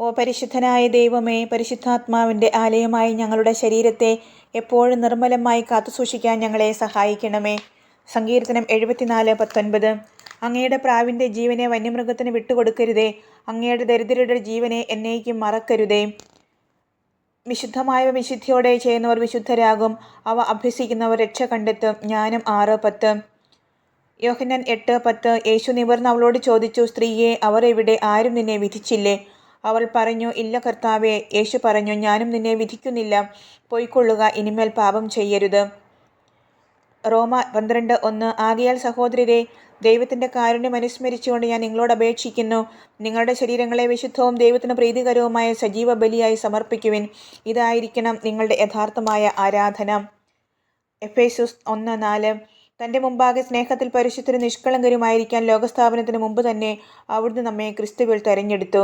ഓ പരിശുദ്ധനായ ദൈവമേ പരിശുദ്ധാത്മാവിന്റെ ആലയമായി ഞങ്ങളുടെ ശരീരത്തെ എപ്പോഴും നിർമ്മലമായി കാത്തുസൂക്ഷിക്കാൻ ഞങ്ങളെ സഹായിക്കണമേ. സങ്കീർത്തനം എഴുപത്തിനാല് പത്തൊൻപത്. അങ്ങയുടെ പ്രാവിന്റെ ജീവനെ വന്യമൃഗത്തിന് വിട്ടുകൊടുക്കരുതേ അങ്ങയുടെ ദരിദ്രരുടെ ജീവനെ എന്നേക്കും മറക്കരുതേ. വിശുദ്ധമായവ വിശുദ്ധിയോടെ ചെയ്യുന്നവർ വിശുദ്ധരാകും അവ അഭ്യസിക്കുന്നവർ രക്ഷ കണ്ടെത്തും. ജ്ഞാനം ആറ് പത്ത്. യോഹന്നാൻ എട്ട് പത്ത്. യേശു നിവർന്ന് അവളോട് ചോദിച്ചു സ്ത്രീയെ അവർ എവിടെ ആരും നിന്നെ വിധിച്ചില്ലേ? അവൾ പറഞ്ഞു ഇല്ല കർത്താവേ. യേശു പറഞ്ഞു ഞാനും നിന്നെ വിധിക്കുന്നില്ല. പോയിക്കൊള്ളുക ഇനിമേൽ പാപം ചെയ്യരുത്. റോമ പന്ത്രണ്ട് ഒന്ന്. ആകയാൽ സഹോദരരെ ദൈവത്തിന്റെ കാരുണ്യം അനുസ്മരിച്ചുകൊണ്ട് ഞാൻ നിങ്ങളോട് അപേക്ഷിക്കുന്നു. നിങ്ങളുടെ ശരീരങ്ങളെ വിശുദ്ധവും ദൈവത്തിന് പ്രീതികരവുമായ സജീവ ബലിയായി സമർപ്പിക്കുവിൻ. ഇതായിരിക്കണം നിങ്ങളുടെ യഥാർത്ഥമായ ആരാധന. എഫേസുസ് ഒന്ന് നാല്. തന്റെ മുമ്പാകെ സ്നേഹത്തിൽ പരിശുദ്ധരും നിഷ്കളങ്കരുമായിരിക്കാൻ ലോകസ്ഥാപനത്തിന് മുമ്പ് തന്നെ അവിടുന്ന് നമ്മെ ക്രിസ്തുവിൽ തെരഞ്ഞെടുത്തു.